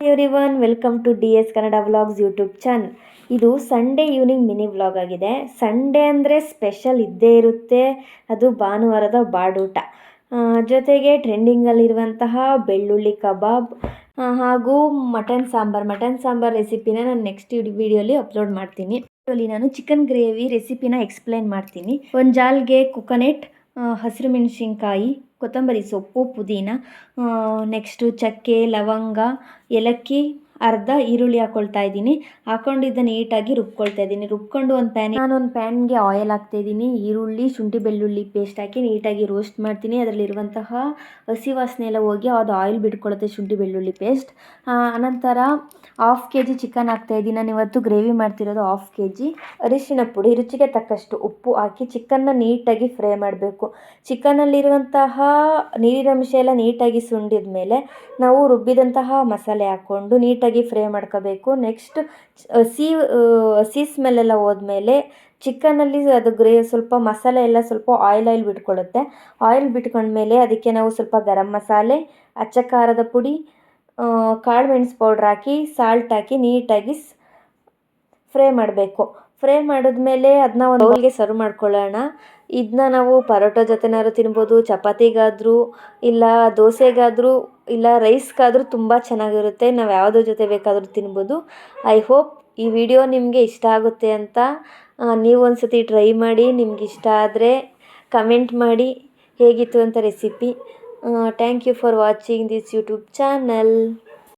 Everyone welcome to D S Kannada vlogs YouTube channel ಇದು Sunday evening mini vlog ಆಗಿದೆ. Sunday ಅಂದರೆ special ಇದ್ದೇ ಇರುತ್ತೆ. ಅದು ಭಾನುವಾರದ ಬಾಡೂಟ. ಜೊತೆಗೆ ಟ್ರೆಂಡಿಂಗಲ್ಲಿರುವಂತಹ ಬೆಳ್ಳುಳ್ಳಿ ಕಬಾಬ್ ಹಾಗೂ ಮಟನ್ ಸಾಂಬಾರ್. ಮಟನ್ ಸಾಂಬಾರ್ ರೆಸಿಪಿನ ನಾನು ನೆಕ್ಸ್ಟ್ ವಿಡಿಯೋಲಿ ಅಪ್ಲೋಡ್ ಮಾಡ್ತೀನಿ. ಅಲ್ಲಿ ನಾನು ಚಿಕನ್ ಗ್ರೇವಿ ರೆಸಿಪಿನ ಎಕ್ಸ್ಪ್ಲೈನ್ ಮಾಡ್ತೀನಿ. ಒಂದು ಜಾಲ್ಗೆ ಕೊಕೊನೆಟ್ ಹಸಿರು ಮೆಣಸಿನ್ಕಾಯಿ ಕೊತ್ತಂಬರಿ ಸೊಪ್ಪು, ಪುದೀನ ನೆಕ್ಸ್ಟು ಚಕ್ಕೆ, ಲವಂಗ, ಏಲಕ್ಕಿ, ಅರ್ಧ ಈರುಳ್ಳಿ ಹಾಕ್ಕೊಳ್ತಾ ಇದ್ದೀನಿ. ಹಾಕೊಂಡಿದ್ದ ನೀಟಾಗಿ ರುಬ್ಕೊಳ್ತಾ ಇದ್ದೀನಿ. ರುಬ್ಕೊಂಡು ಒಂದು ಪ್ಯಾನ್ ನಾನು ಒಂದು ಪ್ಯಾನ್ಗೆ ಆಯಿಲ್ ಹಾಕ್ತಾ ಇದ್ದೀನಿ. ಈರುಳ್ಳಿ, ಶುಂಠಿ ಬೆಳ್ಳುಳ್ಳಿ ಪೇಸ್ಟ್ ಹಾಕಿ ನೀಟಾಗಿ ರೋಸ್ಟ್ ಮಾಡ್ತೀನಿ. ಅದರಲ್ಲಿರುವಂತಹ ಹಸಿ ವಾಸನೆ ಎಲ್ಲ ಹೋಗಿ ಅದು ಆಯಿಲ್ ಬಿಟ್ಕೊಳ್ಳುತ್ತೆ ಶುಂಠಿ ಬೆಳ್ಳುಳ್ಳಿ ಪೇಸ್ಟ್ ಅನಂತರ ಹಾಫ್ ಕೆ ಜಿ ಚಿಕನ್ ಹಾಕ್ತಾ ಇದ್ದೀನಿ ನಾನು ಇವತ್ತು ಗ್ರೇವಿ ಮಾಡ್ತಿರೋದು ಹಾಫ್ ಕೆ ಜಿ ಅರಿಶಿಣ ಪುಡಿ, ರುಚಿಗೆ ತಕ್ಕಷ್ಟು ಉಪ್ಪು ಹಾಕಿ ಚಿಕನ್ನ ನೀಟಾಗಿ ಫ್ರೈ ಮಾಡಬೇಕು. ಚಿಕನ್ನಲ್ಲಿರುವಂತಹ ನೀರಿನಂಶ ಎಲ್ಲ ನೀಟಾಗಿ ಸುಂಡಿದ ಮೇಲೆ ನಾವು ರುಬ್ಬಿದಂತಹ ಮಸಾಲೆ ಹಾಕ್ಕೊಂಡು ನೀಟಾಗಿ ಫ್ರೈ ಮಾಡ್ಕೋಬೇಕು. ನೆಕ್ಸ್ಟ್ ಹಸಿ ಹಸಿ ಸ್ಮೆಲ್ಲೆಲ್ಲ ಹೋದ್ಮೇಲೆ ಚಿಕನಲ್ಲಿ ಅದು ಗ್ರೇ, ಸ್ವಲ್ಪ ಮಸಾಲೆ ಎಲ್ಲ ಸ್ವಲ್ಪ ಆಯಿಲ್ ಆಯಿಲ್ ಬಿಟ್ಕೊಳ್ಳುತ್ತೆ ಆಯಿಲ್ ಬಿಟ್ಕೊಂಡ್ಮೇಲೆ ಅದಕ್ಕೆ ನಾವು ಸ್ವಲ್ಪ ಗರಂ ಮಸಾಲೆ, ಅಚ್ಚ ಖಾರದ ಪುಡಿ ಕಾಳು ಮೆಣಸು ಪೌಡ್ರ್ ಹಾಕಿ ಸಾಲ್ಟ್ ಹಾಕಿ, ನೀಟಾಗಿ ಫ್ರೈ ಮಾಡಬೇಕು. ಫ್ರೈ ಮಾಡಿದ್ಮೇಲೆ ಅದನ್ನ ಒಂದು ಬೌಲ್ಗೆ ಸರ್ವ್ ಮಾಡ್ಕೊಳ್ಳೋಣ. ಇದನ್ನ ನಾವು ಪರೋಟ ಜೊತೆನಾದ್ರು ತಿನ್ಬೋದು, ಚಪಾತಿಗಾದರೂ ಇಲ್ಲ ದೋಸೆಗಾದರೂ ಇಲ್ಲ ರೈಸ್ಗಾದರೂ ತುಂಬ ಚೆನ್ನಾಗಿರುತ್ತೆ. ನಾವು ಯಾವುದ್ರ ಜೊತೆ ಬೇಕಾದರೂ ತಿನ್ಬೋದು. ಐ ಹೋಪ್ ಈ ವಿಡಿಯೋ ನಿಮಗೆ ಇಷ್ಟ ಆಗುತ್ತೆ ಅಂತ ನೀವು ಒಂದು ಸತಿ ಟ್ರೈ ಮಾಡಿ, ನಿಮ್ಗೆ ಇಷ್ಟ ಆದರೆ ಕಮೆಂಟ್ ಮಾಡಿ, ಹೇಗಿತ್ತು ಅಂತ recipe Uh, thank you for watching this YouTube channel.